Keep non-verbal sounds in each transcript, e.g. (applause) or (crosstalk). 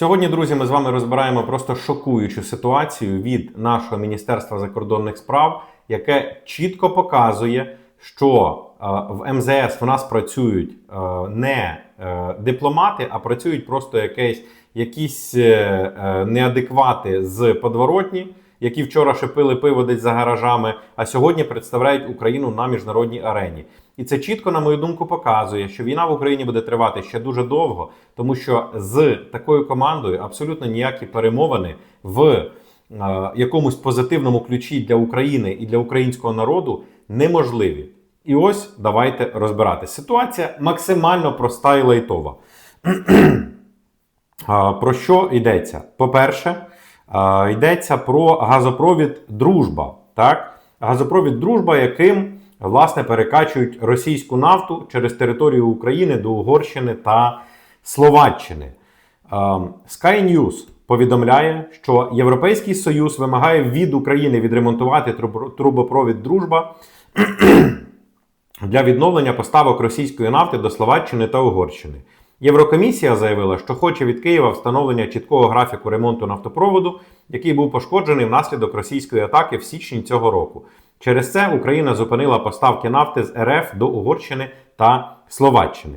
Сьогодні, друзі, ми з вами розбираємо просто шокуючу ситуацію від нашого Міністерства закордонних справ, яке чітко показує, що е, в МЗС в нас працюють е, не е, дипломати, а працюють просто якісь е, неадеквати з подворотні, які вчора шипили пиво десь за гаражами, а сьогодні представляють Україну на міжнародній арені. І це чітко, на мою думку, показує, що війна в Україні буде тривати ще дуже довго, тому що з такою командою абсолютно ніякі перемовини в е, якомусь позитивному ключі для України і для українського народу неможливі. І ось давайте розбиратися. Ситуація максимально проста і лайтова. (clears throat) Про що йдеться? По-перше, йдеться про газопровід Дружба. Так? Газопровід Дружба, яким власне перекачують російську нафту через територію України до Угорщини та Словаччини. Sky News повідомляє, що Європейський Союз вимагає від України відремонтувати трубопровід Дружба (clears throat) для відновлення поставок російської нафти до Словаччини та Угорщини. Єврокомісія заявила, що хоче від Києва встановлення чіткого графіку ремонту нафтопроводу, який був пошкоджений внаслідок російської атаки в січні цього року. Через це Україна зупинила поставки нафти з РФ до Угорщини та Словаччини.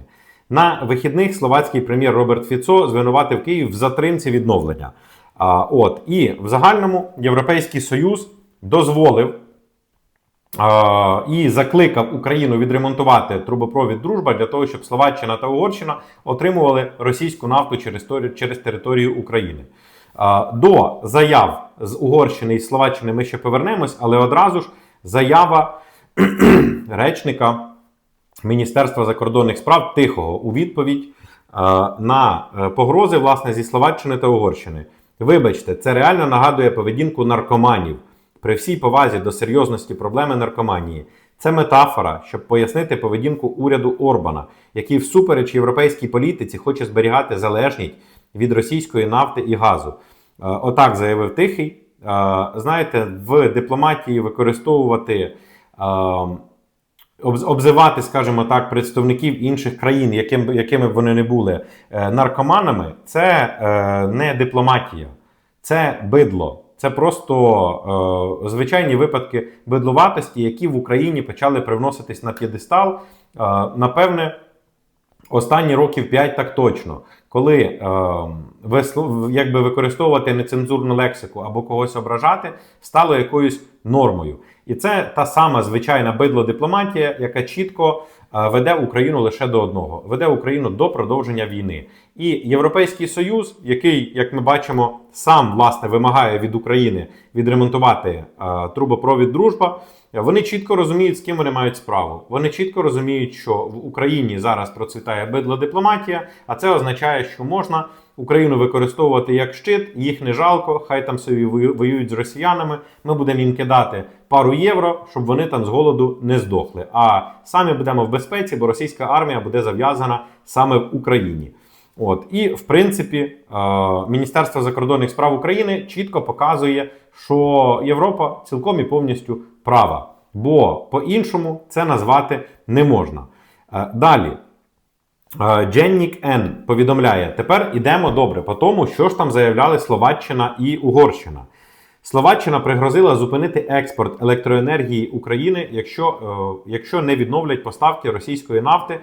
На вихідних словацький прем'єр Роберт Фіцо звинуватив Київ в затримці відновлення. А, от і в загальному Європейський Союз дозволив і закликав Україну відремонтувати трубопровід Дружба для того, щоб Словаччина та Угорщина отримували російську нафту через, через територію України. До заяв з Угорщини і Словаччини ми ще повернемось, але одразу ж заява (clears throat) речника Міністерства закордонних справ Тихого у відповідь на е, погрози власне зі Словаччини та Угорщини. Вибачте, це реально нагадує поведінку наркоманів при всій повазі до серйозності проблеми наркоманії. Це метафора, щоб пояснити поведінку уряду Орбана, який всупереч європейській політиці хоче зберігати залежність від російської нафти і газу. Е, Отак заявив Тихий. Е, Знаєте, в дипломатії використовувати е, обзивати, скажімо так, представників інших країн, яким, якими б вони не були наркоманами, це не дипломатія, це бидло. Це просто е, звичайні випадки бидловатості, які в Україні почали привноситись на п'єдестал. Е, напевне, останні років 5 так точно, коли е, вислов- якби використовувати нецензурну лексику або когось ображати, стало якоюсь нормою. І це та сама звичайна бидло-дипломатія, яка чітко веде Україну лише до одного: веде Україну до продовження війни. І Європейський Союз, який, як ми бачимо, сам власне вимагає від України відремонтувати трубопровід Дружба. Вони чітко розуміють, з ким вони мають справу. Вони чітко розуміють, що в Україні зараз процвітає бидло-дипломатія, а це означає, що можна Україну використовувати як щит, їх не жалко, хай там собі воюють з росіянами. Ми будемо їм кидати пару євро, щоб вони там з голоду не здохли. А самі будемо в безпеці, бо російська армія буде зав'язана саме в Україні. От і в принципі, е, Міністерство закордонних справ України чітко показує, що Європа цілком і повністю права, бо по-іншому це назвати не можна. Е, Далі. Дженнік Н повідомляє: тепер ідемо добре по тому, що ж там заявляли Словаччина і Угорщина. Словаччина пригрозила зупинити експорт електроенергії України, якщо, е, якщо не відновлять поставки російської нафти е,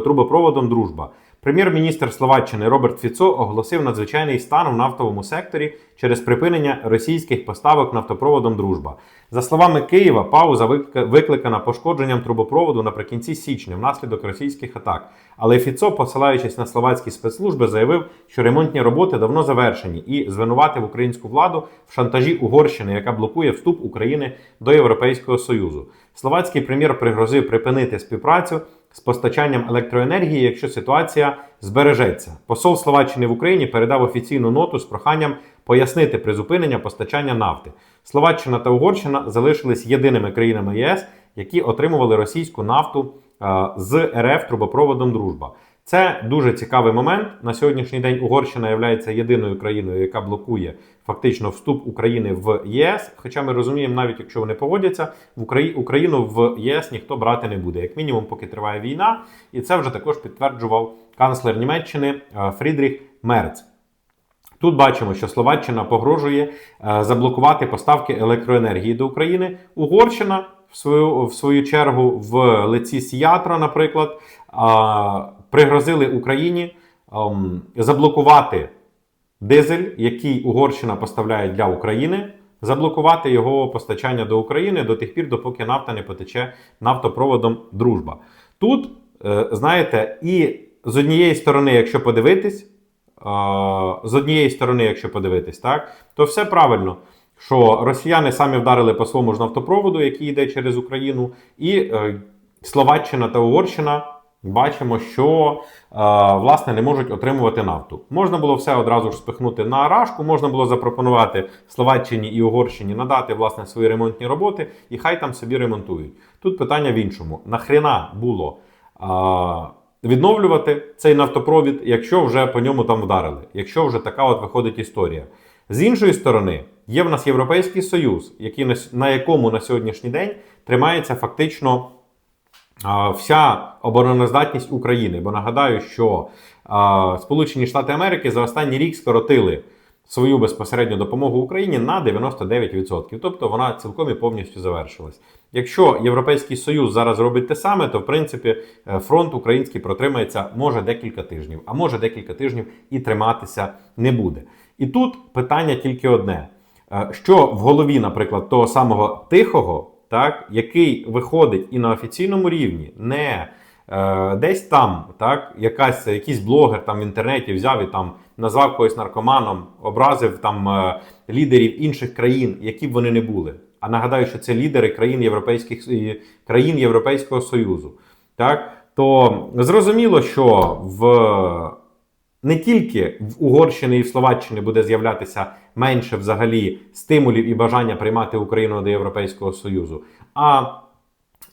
трубопроводом Дружба. Прем'єр-міністр Словаччини Роберт Фіцо оголосив надзвичайний стан в нафтовому секторі через припинення російських поставок нафтопроводом Дружба. За словами Києва, пауза вик- викликана пошкодженням трубопроводу наприкінці січня внаслідок російських атак. Але Фіцо, посилаючись на словацькі спецслужби, заявив, що ремонтні роботи давно завершені і звинуватив українську владу в шантажі Угорщини, яка блокує вступ України до Європейського Союзу. Словацький прем'єр пригрозив припинити співпрацю з постачанням електроенергії, якщо ситуація збережеться. Посол Словаччини в Україні передав офіційну ноту з проханням пояснити призупинення постачання нафти. Словаччина та Угорщина залишились єдиними країнами ЄС, які отримували російську нафту е, з РФ трубопроводом Дружба. Це дуже цікавий момент. На сьогоднішній день Угорщина є єдиною країною, яка блокує фактично вступ України в ЄС. Хоча ми розуміємо, навіть якщо вони погодяться, в Украї- Україну в ЄС ніхто брати не буде, як мінімум, поки триває війна. І це вже також підтверджував канцлер Німеччини е, Фрідріх Мерц. Тут бачимо, що Словаччина погрожує е, заблокувати поставки електроенергії до України. Угорщина, в свою, в свою чергу, в лиці Сіятра, наприклад, пригрозили Україні ем, заблокувати дизель, який Угорщина поставляє для України, заблокувати його постачання до України до тих пір, допоки нафта не потече нафтопроводом Дружба. Тут, е, знаєте, і з однієї сторони, якщо подивитись, е, з однієї сторони, якщо подивитись, так, то все правильно. Що росіяни самі вдарили по своєму ж нафтопроводу, який йде через Україну, і е, Словаччина та Угорщина бачимо, що е, власне не можуть отримувати нафту. Можна було все одразу ж спихнути на рашку, можна було запропонувати Словаччині і Угорщині надати власне свої ремонтні роботи, і хай там собі ремонтують. Тут питання в іншому: нахрена було е, відновлювати цей нафтопровід, якщо вже по ньому там вдарили, якщо вже така от виходить історія. З іншої сторони, є в нас Європейський Союз, який на, на якому на сьогоднішній день тримається фактично вся обороноздатність України. Бо нагадаю, що Сполучені Штати Америки за останній рік скоротили свою безпосередню допомогу Україні на 99%. Тобто вона цілком і повністю завершилась. Якщо Європейський Союз зараз робить те саме, то в принципі е, фронт український протримається може декілька тижнів, а може декілька тижнів і триматися не буде. І тут питання тільки одне: Е, що в голові, наприклад, того самого тихого, так, який виходить і на офіційному рівні, не е, десь там, так, якась, якийсь блогер там в інтернеті взяв і там назвав когось наркоманом, образив там е, лідерів інших країн, які б вони не були. А нагадаю, що це лідери країн Європейських е, країн Європейського Союзу. Так, то зрозуміло, що в не тільки в Угорщині і в Словаччині буде з'являтися менше взагалі стимулів і бажання приймати Україну до Європейського Союзу, а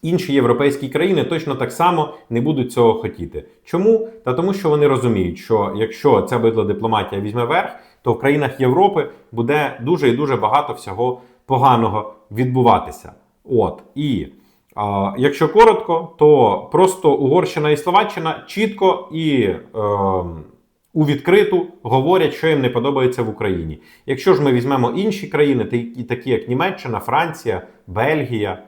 інші європейські країни точно так само не будуть цього хотіти. Чому? Та тому, що вони розуміють, що якщо ця бидла дипломатія візьме верх, то в країнах Європи буде дуже і дуже багато всього поганого відбуватися. От і а, якщо коротко, то просто Угорщина і Словаччина чітко і е, у відкриту говорять, що їм не подобається в Україні. Якщо ж ми візьмемо інші країни, такі, як Німеччина, Франція, Бельгія,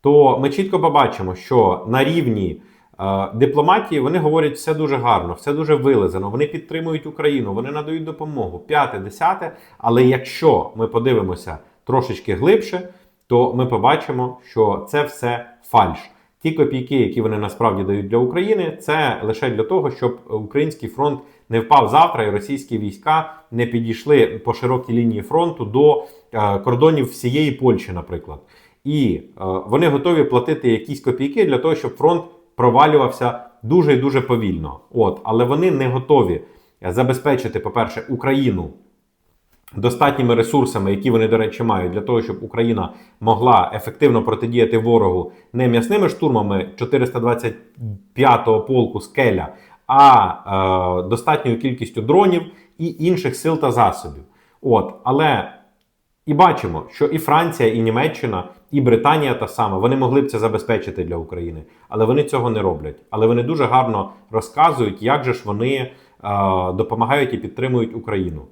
то ми чітко побачимо, що на рівні е, дипломатії вони говорять все дуже гарно, все дуже вилизано. Вони підтримують Україну, вони надають допомогу. П'яте, десяте. Але якщо ми подивимося трошечки глибше, то ми побачимо, що це все фальш. Ті копійки, які вони насправді дають для України, це лише для того, щоб український фронт не впав завтра, і російські війська не підійшли по широкій лінії фронту до е, кордонів всієї Польщі, наприклад. І е, вони готові платити якісь копійки для того, щоб фронт провалювався дуже і дуже повільно. От, але вони не готові забезпечити, по-перше, Україну достатніми ресурсами, які вони, до речі, мають для того, щоб Україна могла ефективно протидіяти ворогу не м'ясними штурмами 425-го полку скеля, а е, достатньою кількістю дронів і інших сил та засобів. От, але і бачимо, що і Франція, і Німеччина, і Британія та сама вони могли б це забезпечити для України, але вони цього не роблять. Але вони дуже гарно розказують, як же ж вони е, допомагають і підтримують Україну.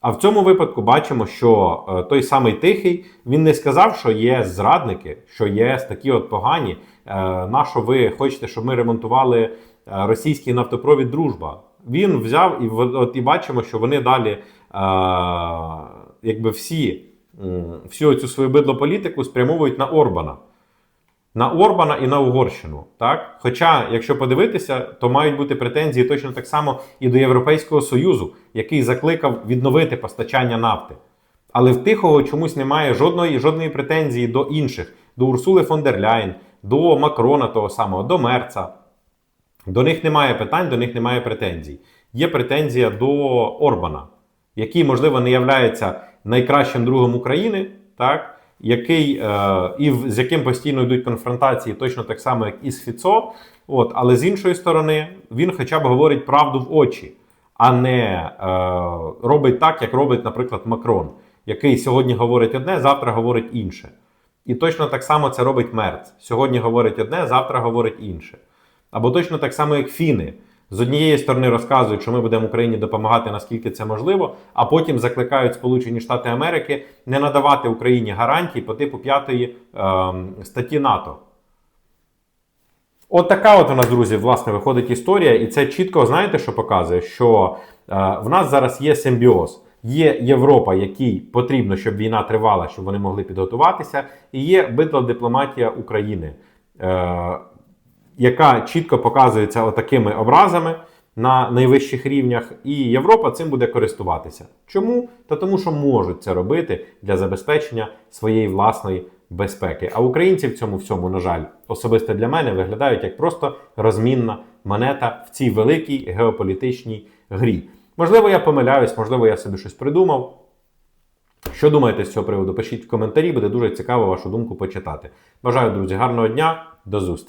А в цьому випадку бачимо, що е, той самий тихий він не сказав, що є зрадники, що є такі от погані. Е, на що ви хочете, щоб ми ремонтували російський нафтопровід Дружба? Він взяв і от і бачимо, що вони далі, е, якби всі, всю цю свою бидлополітику спрямовують на Орбана. На Орбана і на Угорщину. Так? Хоча, якщо подивитися, то мають бути претензії точно так само і до Європейського Союзу, який закликав відновити постачання нафти. Але в Тихого чомусь немає жодної, жодної претензії до інших, до Урсули фон дер Ляєн, до Макрона того самого, до Мерца. До них немає питань, до них немає претензій. Є претензія до Орбана, який, можливо, не являється найкращим другом України, так? який, е, і з яким постійно йдуть конфронтації, точно так само, як і з Фіцо. От, але з іншої сторони, він хоча б говорить правду в очі, а не е, робить так, як робить, наприклад, Макрон, який сьогодні говорить одне, завтра говорить інше. І точно так само це робить Мерц. Сьогодні говорить одне, завтра говорить інше. Або точно так само, як фіни. З однієї сторони розказують, що ми будемо Україні допомагати наскільки це можливо, а потім закликають Сполучені Штати Америки не надавати Україні гарантій по типу п'ятої ем, статті НАТО. От така от у нас, друзі, власне, виходить історія, і це чітко, знаєте, що показує, що е, в нас зараз є симбіоз. Є Європа, якій потрібно, щоб війна тривала, щоб вони могли підготуватися, і є битва дипломатія України, е, яка чітко показується отакими образами на найвищих рівнях, і Європа цим буде користуватися. Чому? Та тому, що можуть це робити для забезпечення своєї власної безпеки. А українці в цьому всьому, на жаль, особисто для мене виглядають як просто розмінна монета в цій великій геополітичній грі. Можливо, я помиляюсь, можливо, я собі щось придумав. Що думаєте з цього приводу? Пишіть в коментарі, буде дуже цікаво вашу думку почитати. Бажаю, друзі, гарного дня, до зустрічі!